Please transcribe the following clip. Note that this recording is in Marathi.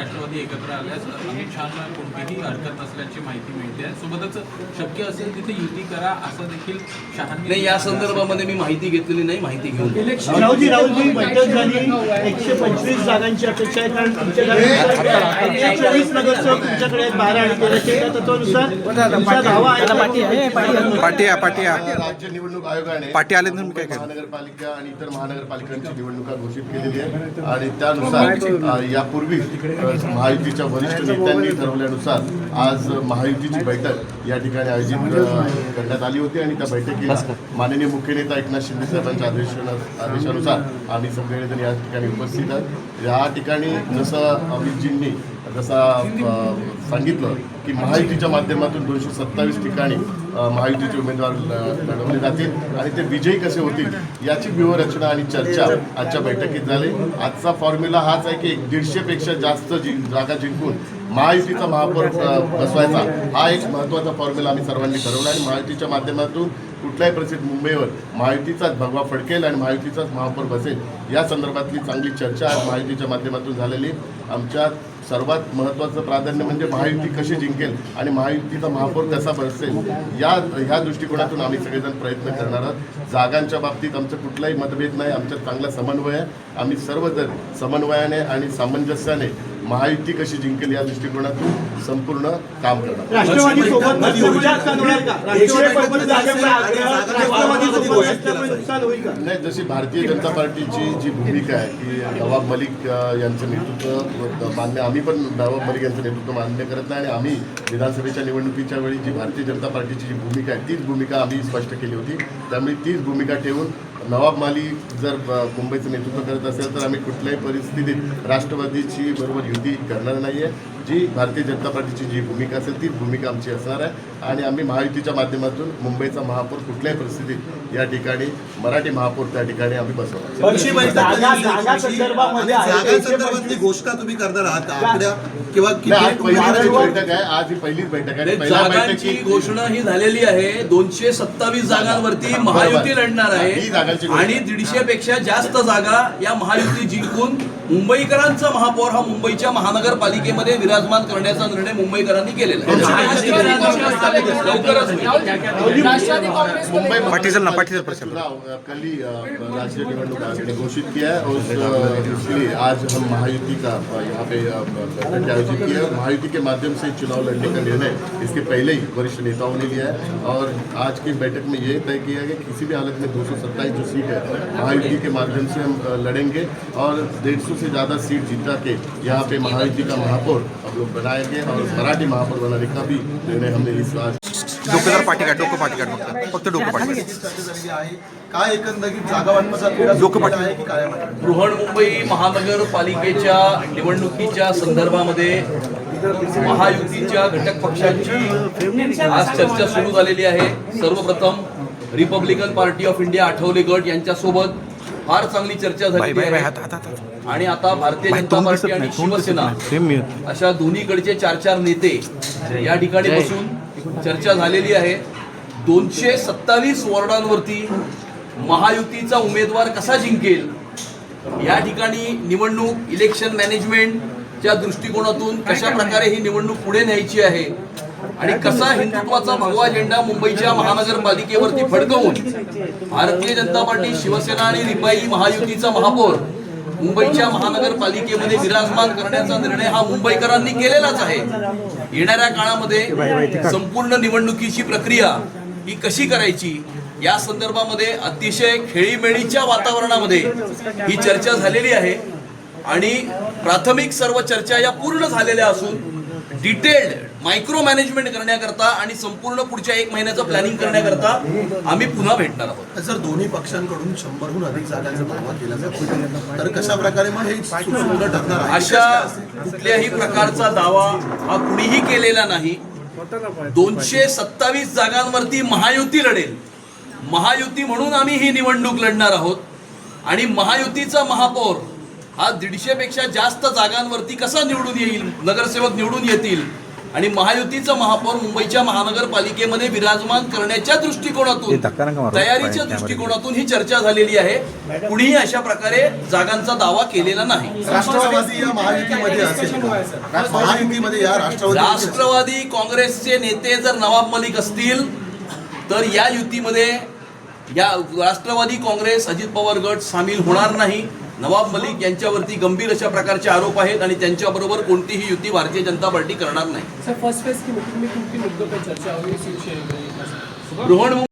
राष्ट्रवादी एकत्र आल्यास अमित शहाना कोणतीही हरकत नसल्याची माहिती मिळते. आहे सोबतच शक्य असेल तिथे युती करा असं देखील शहांनी नाही या संदर्भामध्ये मी माहिती घेतलेली नाही माहिती घेऊन देतो. राहुलजी राहुलजी बैठक झाली. एकशे पंचवीस जागांची अपेक्षा आहे कारण तुमच्याकडे एकशे चोवीस नगरसेवक तुमच्याकडे आहेत बारा आणि तेराशे त्या तत्वानुसार. तुमचा दावा आहे का? पाटिया पाटिया राज्य निवडणूक आयोगाने पाटी आले तर मी काय करेन? महानगरपालिका आणि इतर महानगरपालिकांची निवडणुका घोषित केलेली आहे आणि त्यानुसार अ, यापूर्वी अ, महायुतीच्या वरिष्ठ नेत्यांनी ठरवल्यानुसार आज महायुतीची बैठक या ठिकाणी आयोजित अ, करण्यात आली होती आणि त्या बैठकीला माननीय मुख्य नेता एकनाथ शिंदे साहेबांच्या आदेशानु- आदेशानुसार आम्ही सगळेजण या ठिकाणी उपस्थित आहोत. या ठिकाणी जसं अमितजींनी जसा सांगितलं की महायुतीच्या माध्यमातून दोनशे सत्तावीस ठिकाणी महायुतीचे उमेदवार लढवले जातील आणि ते विजयी कसे होतील याची व्यूहरचना आणि चर्चा आजच्या बैठकीत झाली. आजचा फॉर्म्युला हाच आहे की एक दीडशेपेक्षा जास्त जि जागा जिंकून महायुतीचा महापौर बसवायचा. हा एक महत्त्वाचा फॉर्म्युला आम्ही सर्वांनी ठरवला आणि महायुतीच्या माध्यमातून कुठल्याही परिस्थितीत मुंबईवर महायुतीचाच भगवा फडकेल आणि महायुतीचाच महापौर बसेल या संदर्भातली चांगली चर्चा आज महायुतीच्या माध्यमातून झालेली. आमच्या सर्वात महत्त्वाचं प्राधान्य म्हणजे महायुती कशी जिंकेल आणि महायुतीचा महापौर कसा बसेल या ह्या दृष्टिकोनातून आम्ही सगळेजण प्रयत्न करणार आहोत. जागांच्या बाबतीत आमचं कुठलाही मतभेद नाही आमच्यात चांगला समन्वय आहे. आम्ही सर्वजण समन्वयाने आणि सामंजस्याने महायुती कशी जिंकेल या दृष्टिकोनातून संपूर्ण काम करणार. नाही जशी भारतीय जनता पार्टीची जी भूमिका आहे की नवाब मलिक यांचं नेतृत्व मान्य आम्ही पण नवाब मलिक यांचं नेतृत्व मान्य करत नाही आणि आम्ही विधानसभेच्या निवडणुकीच्या वेळी जी भारतीय जनता पार्टीची जी भूमिका आहे तीच भूमिका आम्ही स्पष्ट केली होती. त्यामुळे तीच भूमिका ठेवून नवाब मालिक जर मुंबईचं नेतृत्व करत असेल तर आम्ही कुठल्याही परिस्थितीत राष्ट्रवादीची बरोबर युती करणार नाही आहे जी भारतीय जनता पार्टीची जी भूमिका असेल तीच भूमिका आमची असणार आहे. आणि आम्ही महायुतीच्या माध्यमातून मुंबईचा महापौर कुठल्याही परिस्थितीत या ठिकाणी मराठी महापौर त्या ठिकाणी आम्ही बसवणार. जागांसंदर्भातली घोषणा तुम्ही करणार आहात. किंवा बैठक आहे आज ही पहिलीच बैठक आहे पहिल्या जागांची बैठकीत घोषणा ही झालेली आहे दोनशे सत्तावीस जागांवरती बरोबर. महायुती लढणार ही आहे घोषणा. आणि दीडशे पेक्षा जास्त जागा या महायुती जिंकून मुंबईकरांचा महापौर हा मुंबईच्या महानगरपालिकेमध्ये विराजमान करण्याचा निर्णय मुंबईकरांनी केलेला ही घोषित किया है और इसलिए आज हम महायुति का यहाँ पे आयोजित की है महायुति के माध्यम से चुनाव लड़ने का निर्णय इसके पहले ही वरिष्ठ नेताओं ने लिया है और आज की बैठक में ये तय किया गया कि किसी भी हालत में दो जो सीट है महायुति के माध्यम से हम लड़ेंगे और डेढ़ सौ ज़्यादा सीट जीता के यहाँ पे महायुति का महापौर हम लोग बनाएंगे और मराठी महापौर बनाने का भी निर्णय हमने इस आज डोकं जर पाठी काढ डोकं पाठी काढ फक्त फक्त डोकं पाठी काढ चर्चा झालेली आहे काय एकंदरीत जागा वाटपाचा तिढा डोकं पाठ- आहे की काय आहे? बृहन्मुंबई महानगरपालिकेच्या निवडणुकीच्या संदर्भामध्ये महायुतीच्या घटक पक्षांची आज चर्चा सुरू झालेली आहे. सर्वप्रथम Republican Party of India Athawale गट यांच्यासोबत फार चांगली चर्चा झाली आहे. आणि आता भारतीय जनता पार्टी आणि शिवसेना अशा दोन्हीकडचे चार चार नेते या ठिकाणी बसून चर्चा झालेली आहे. दोनशे सत्तावीस वॉर्डांवरती महायुतीचा उमेदवार कसा जिंकेल? या ठिकाणी निवडणूक इलेक्शन मॅनेजमेंटच्या दृष्टिकोनातून कशा प्रकारे ही निवडणूक पुढे न्यायची आहे? आणि कसा हिंदुत्वाचा भगवा झेंडा मुंबईच्या महानगरपालिकेवरती फडकवून? भारतीय जनता पार्टी शिवसेना आणि रिपाई महायुतीचा महापौर मुंबईच्या महानगरपालिकेमध्ये विराजमान करण्याचा निर्णय हा मुंबईकरांनी केलेलाच आहे. येणाऱ्या काळामध्ये संपूर्ण निवडणुकीची प्रक्रिया ही कशी करायची या संदर्भामध्ये अतिशय खेळीमेळीच्या वातावरणामध्ये ही चर्चा झालेली आहे आणि प्राथमिक सर्व चर्चा या पूर्ण झालेल्या असून डिटेल्ड मायक्रो मॅनेजमेंट करण्याकरता आणि संपूर्ण पुढच्या एक महिन्याचं प्लॅनिंग करण्याकरता आम्ही पुन्हा भेटणार आहोत. जर दोन्ही पक्षांकडून शंभरहून अधिक जागांचा दावा केला जातो तर कशा प्रकारे मग हे ठरणार अशा कुठल्याही प्रकारचा दावा हा कुणीही केलेला नाही. दोनशे सत्तावीस जागांवरती महायुती लढेल. महायुती म्हणून आम्ही ही निवडणूक लढणार आहोत. आणि महायुतीचा महापौर हा दीडशे पेक्षा जास्त जागांवरती कसा निवडून येईल? नगरसेवक निवडून येतील. आणि महायुतीचं महापौर मुंबईच्या महानगरपालिकेमध्ये विराजमान करण्याच्या दृष्टिकोनातून तयारीच्या दृष्टिकोनातून ही चर्चा झालेली आहे. कुणीही अशा प्रकारे जागांचा दावा केलेला नाही. राष्ट्रवादी या महायुतीमध्ये असेल का? महायुतीमध्ये या राष्ट्रवादी राष्ट्रवादी काँग्रेसचे नेते जर नवाब मलिक असतील तर या युतीमध्ये या राष्ट्रवादी काँग्रेस अजित पवार गट सामील होणार नाही. नवाब मलिक यांच्यावरती गंभीर अशा प्रकारचे आरोप आहेत आणि त्यांच्याबरोबर कोणतीही युती भारतीय जनता पार्टी करणार नाही सर फर्स्ट फेज की मीटिंग में किन किन मुद्दों पर चर्चा हुई सीट शेयरिंग को लेकर? बृहण